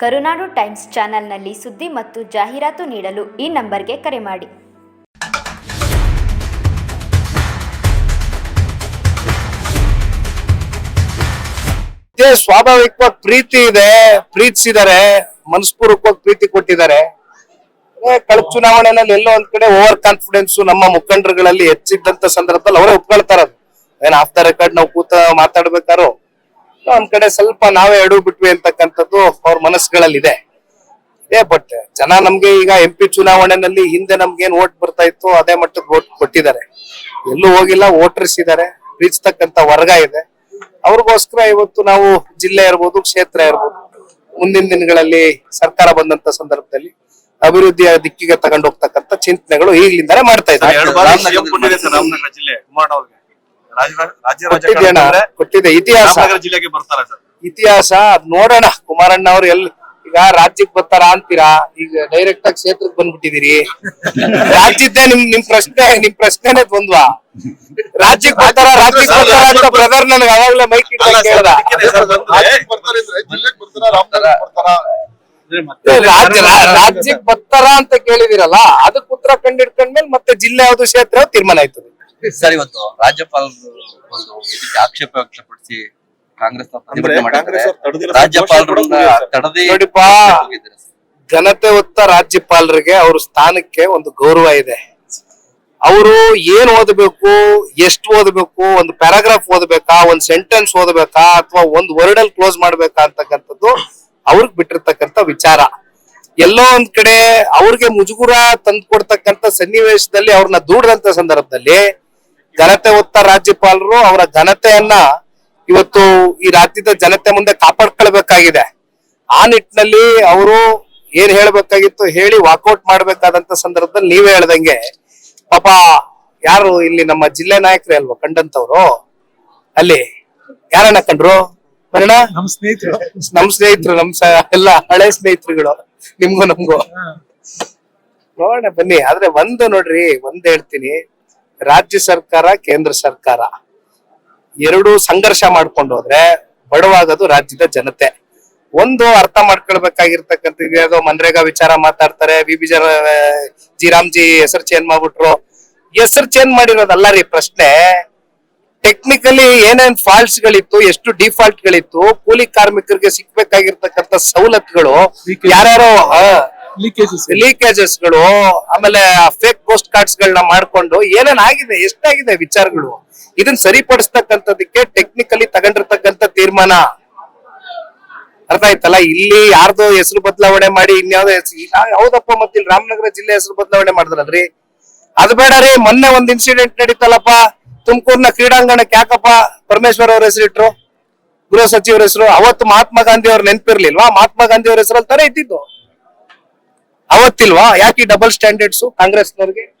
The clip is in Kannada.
ಕರುನಾಡು ಟೈಮ್ಸ್ ಚಾನೆಲ್ನಲ್ಲಿ ಸುದ್ದಿ ಮತ್ತು ಜಾಹೀರಾತು ನೀಡಲು ಈ ನಂಬರ್ಗೆ ಕರೆ ಮಾಡಿ. ಸ್ವಾಭಾವಿಕವಾಗಿ ಪ್ರೀತಿ ಇದೆ ಪ್ರೀತಿಸಿದ್ದಾರೆ ಮನಸ್ಪೂರ್ವಕವಾಗಿ ಪ್ರೀತಿ ಕೊಟ್ಟಿದ್ದಾರೆ. ಕಳೆದ ಚುನಾವಣೆನಲ್ಲಿ ಎಲ್ಲೋ ಒಂದ್ ಕಡೆ ಓವರ್ ಕಾನ್ಫಿಡೆನ್ಸ್ ನಮ್ಮ ಮುಖಂಡರುಗಳಲ್ಲಿ ಹೆಚ್ಚಿದ್ದಂತ ಸಂದರ್ಭದಲ್ಲಿ ಅವರೇ ಒಪ್ಕೊಳ್ತಾರ ಏನ್ ಆಫ್ ದ ರೆಕಾರ್ಡ್ ನಾವು ಕೂತ ಮಾತಾಡ್ಬೇಕಾರೋ ಒಂದ್ ಕಡೆ ಸ್ವಲ್ಪ ನಾವೇ ಎಡು ಬಿಟ್ವಿ ಅಂತಕ್ಕಂಥದ್ದು ಅವ್ರ ಮನಸ್ಸುಗಳಲ್ಲಿ ಇದೆ ಏ ಬಟ್ ಜನ ನಮ್ಗೆ ಈಗ ಎಂ ಪಿ ಚುನಾವಣೆನಲ್ಲಿ ಹಿಂದೆ ನಮ್ಗೆ ಏನ್ ಓಟ್ ಬರ್ತಾ ಇತ್ತು ಅದೇ ಮಟ್ಟಕ್ಕೆ ಓಟ್ ಕೊಟ್ಟಿದ್ದಾರೆ. ಎಲ್ಲೂ ಹೋಗಿಲ್ಲ ವೋಟರ್ಸ್ ಇದ್ದಾರೆ ಬೀಚ್ತಕ್ಕಂತ ವರ್ಗ ಇದೆ. ಅವ್ರಿಗೋಸ್ಕರ ಇವತ್ತು ನಾವು ಜಿಲ್ಲೆ ಇರ್ಬೋದು ಕ್ಷೇತ್ರ ಇರ್ಬೋದು. ಮುಂದಿನ ದಿನಗಳಲ್ಲಿ ಸರ್ಕಾರ ಬಂದಂತ ಸಂದರ್ಭದಲ್ಲಿ ಅಭಿವೃದ್ಧಿಯ ದಿಕ್ಕಿಗೆ ತಗೊಂಡು ಹೋಗ್ತಕ್ಕಂತ ಚಿಂತನೆಗಳು ಈಗಲಿಂದಾನೇ ಮಾಡ್ತಾ ಇದ್ದಾರೆ. ರಾಜ್ಯ ರಾಜಕಾರಣ ಇತಿಹಾಸ. ರಾಮನಗರ ಜಿಲ್ಲೆಗೆ ಬರ್ತಾರೆ ಸರ್. ಇತಿಹಾಸ ಅದ್ ನೋಡೋಣ. ಕುಮಾರಣ್ಣ ಅವ್ರು ಎಲ್ ಈಗ ರಾಜ್ಯಕ್ಕೆ ಬರ್ತಾರ ಅಂತೀರಾ? ಈಗ ಡೈರೆಕ್ಟ್ ಆಗಿ ಕ್ಷೇತ್ರಕ್ಕೆ ಬಂದ್ಬಿಟ್ಟಿದೀರಿ. ರಾಜ್ಯದ್ದೇ ನಿಮ್ ನಿಮ್ ಪ್ರಶ್ನೆ ನಿಮ್ ಪ್ರಶ್ನೆನೇ ದ್ವಂದ್ವ. ರಾಜ್ಯಕ್ಕೆ ಬರ್ತಾರ ರಾಜ್ಯಕ್ಕೆ ಬರ್ತಾರ ಅಂತ ಬ್ರದರ್ ನನಗೆ ಅವಾಗ್ಲೇ ಮೈಕ್ ಅಲ್ಲ ಸರ್, ಕೇಳ್ದ. ಅದಕ್ಕೇನೆ ಸರ್ ಬಂದ್ರೆ ರಾಜ್ಯಕ್ಕೆ ಬರ್ತಾರೆ ಅಂದ್ರೆ ಜಿಲ್ಲೆಗೆ ಬರ್ತಾರ ಅಂದ್ರೆ ಮತ್ತೆ ಏ, ರಾಜ್ಯ ರಾ- ರಾಜ್ಯಕ್ಕೆ ಬರ್ತಾರ ಅಂತ ಕೇಳಿದಿರಲ್ಲ ಅದಕ್ಕೆ ಉತ್ತರ ಕಂಡಿಡ್ಕೊಂಡ್ಮೇಲೆ ಮತ್ತೆ ಜಿಲ್ಲೆ ಯಾವ್ದು ಕ್ಷೇತ್ರ ಯಾವ್ದು ತೀರ್ಮಾನ ಆಯ್ತದೆ. ಸರ್ ಇವತ್ತು ರಾಜ್ಯಪಾಲರು ಒಂದು ಇದಕ್ಕೆ ಆಕ್ಷೇಪ ವ್ಯಕ್ತಪಡಿಸಿ ಕಾಂಗ್ರೆಸ್ ರಾಜ್ಯಪಾಲರು ತಡದೇ ಹೋಗಿದ್ದಾರೆ ಘನತೆ ಹೊತ್ತ ರಾಜ್ಯಪಾಲರಿಗೆ ಅವ್ರ ಸ್ಥಾನಕ್ಕೆ ಒಂದು ಗೌರವ ಇದೆ. ಅವರು ಏನ್ ಓದಬೇಕು ಎಷ್ಟು ಓದಬೇಕು ಒಂದು ಪ್ಯಾರಾಗ್ರಾಫ್ ಓದಬೇಕಾ ಒಂದ್ ಸೆಂಟೆನ್ಸ್ ಓದಬೇಕಾ ಅಥವಾ ಒಂದ್ ವರ್ಡ್ ಅಲ್ಲಿ ಕ್ಲೋಸ್ ಮಾಡ್ಬೇಕಾ ಅಂತಕ್ಕಂಥದ್ದು ಅವ್ರಿಗೆ ಬಿಟ್ಟಿರ್ತಕ್ಕಂಥ ವಿಚಾರ. ಎಲ್ಲೋ ಒಂದ್ ಕಡೆ ಅವ್ರಿಗೆ ಮುಜುಗುರ ತಂದ್ಕೊಡ್ತಕ್ಕಂಥ ಸನ್ನಿವೇಶದಲ್ಲಿ ಅವ್ರನ್ನ ದೂಡದಂತ ಸಂದರ್ಭದಲ್ಲಿ ಘನತೆ ಹೊತ್ತ ರಾಜ್ಯಪಾಲರು ಅವರ ಘನತೆಯನ್ನ ಇವತ್ತು ಈ ರಾಜ್ಯದ ಜನತೆ ಮುಂದೆ ಕಾಪಾಡ್ಕೊಳ್ಬೇಕಾಗಿದೆ. ಆ ನಿಟ್ಟಿನಲ್ಲಿ ಅವರು ಏನ್ ಹೇಳ್ಬೇಕಾಗಿತ್ತು ಹೇಳಿ ವಾಕೌಟ್ ಮಾಡ್ಬೇಕಾದಂತ ಸಂದರ್ಭದಲ್ಲಿ ನೀವೇ ಹೇಳ್ದಂಗೆ ಪಾಪ ಯಾರು ಇಲ್ಲಿ ನಮ್ಮ ಜಿಲ್ಲೆ ನಾಯಕರೇ ಅಲ್ವಾ ಕಂಡಂತವ್ರು? ಅಲ್ಲಿ ಯಾರಣ್ಣ ಕಂಡ್ರು? ಬರೋಣ ನಮ್ ಸ್ನೇಹಿತರು. ನಮ್ ಸ್ನೇಹಿತರು ನಮ್ ಎಲ್ಲ ಹಳೆ ಸ್ನೇಹಿತರುಗಳು. ನಿಮ್ಗೂ ನಮ್ಗೂ. ನೋಡೋಣ ಬನ್ನಿ ಆದ್ರೆ ಒಂದು ನೋಡ್ರಿ ಒಂದ್ ಹೇಳ್ತೀನಿ. ರಾಜ್ಯ ಸರ್ಕಾರ ಕೇಂದ್ರ ಸರ್ಕಾರ ಎರಡು ಸಂಘರ್ಷ ಮಾಡ್ಕೊಂಡು ಹೋದ್ರೆ ಬಡವಾಗೋದು ರಾಜ್ಯದ ಜನತೆ. ಒಂದು ಅರ್ಥ ಮಾಡ್ಕೊಳ್ಬೇಕಾಗಿರ್ತಕ್ಕಂಥ ಯಾವುದೋ ಮನ್ರೇಗಾ ವಿಚಾರ ಮಾತಾಡ್ತಾರೆ ವಿ ಬಿ ಜರ ಜಿ ರಾಮ್ಜಿ ಹೆಸರು ಚೇಂಜ್ ಮಾಡ್ಬಿಟ್ರು. ಹೆಸರು ಚೇಂಜ್ ಮಾಡಿರೋದಲ್ಲ ರೀ ಪ್ರಶ್ನೆ. ಟೆಕ್ನಿಕಲಿ ಏನೇನ್ ಫಾಲ್ಟ್ಸ್ ಗಳಿತ್ತು ಎಷ್ಟು ಡಿಫಾಲ್ಟ್ ಗಳಿತ್ತು ಕೂಲಿ ಕಾರ್ಮಿಕರಿಗೆ ಸಿಗ್ಬೇಕಾಗಿರ್ತಕ್ಕಂಥ ಸವಲತ್ತುಗಳು ಯಾರ್ಯಾರೋ ಲೀಕೇಜಸ್ ಲೀಕೇಜಸ್ಗಳು, ಆಮೇಲೆ ಫೇಕ್ ಪೋಸ್ಟ್ ಕಾರ್ಡ್ಸ್ ಗಳನ್ನ ಮಾಡ್ಕೊಂಡು ಏನೇನ್ ಆಗಿದೆ ಎಷ್ಟಾಗಿದೆ ವಿಚಾರಗಳು? ಇದನ್ನ ಸರಿಪಡಿಸ್ತಕ್ಕಂಥದಕ್ಕೆ ಟೆಕ್ನಿಕಲಿ ತಗೊಂಡಿರ್ತಕ್ಕಂಥ ತೀರ್ಮಾನ. ಅರ್ಥ ಆಯ್ತಲ್ಲ ಇಲ್ಲಿ ಯಾರ್ದೋ ಹೆಸರು ಬದಲಾವಣೆ ಮಾಡಿ, ಇನ್ಯಾವ್ದೋ ಯಾವ್ದಪ್ಪ ಮತ್ತೆ ಇಲ್ಲಿ ರಾಮನಗರ ಜಿಲ್ಲೆ ಹೆಸರು ಬದಲಾವಣೆ ಮಾಡಿದ್ರಲ್ರಿ? ಅದ್ ಬೇಡ ರೀ, ಮೊನ್ನೆ ಒಂದ್ ಇನ್ಸಿಡೆಂಟ್ ನಡೀತಲ್ಲಪ್ಪ. ತುಮಕೂರ್ನ ಕ್ರೀಡಾಂಗಣಕ್ಕೆ ಯಾಕಪ್ಪ ಪರಮೇಶ್ವರ್ ಅವ್ರ ಹೆಸರಿಟ್ರು ಗೃಹ ಸಚಿವರ ಹೆಸರು? ಅವತ್ತು ಮಹಾತ್ಮ ಗಾಂಧಿ ಅವ್ರ ನೆನಪಿರ್ಲಿಲ್ವಾ? ಮಹಾತ್ಮ ಗಾಂಧಿ ಅವ್ರ ಹೆಸರಲ್ಲಿ ತಾನೇ ಇದ್ದಿದ್ದು. ಅವತ್ತಿಲ್ವಾ? ಯಾಕೆ ಡಬಲ್ ಸ್ಟ್ಯಾಂಡರ್ಡ್ಸ್ ಕಾಂಗ್ರೆಸ್ನವ್ರಿಗೆ?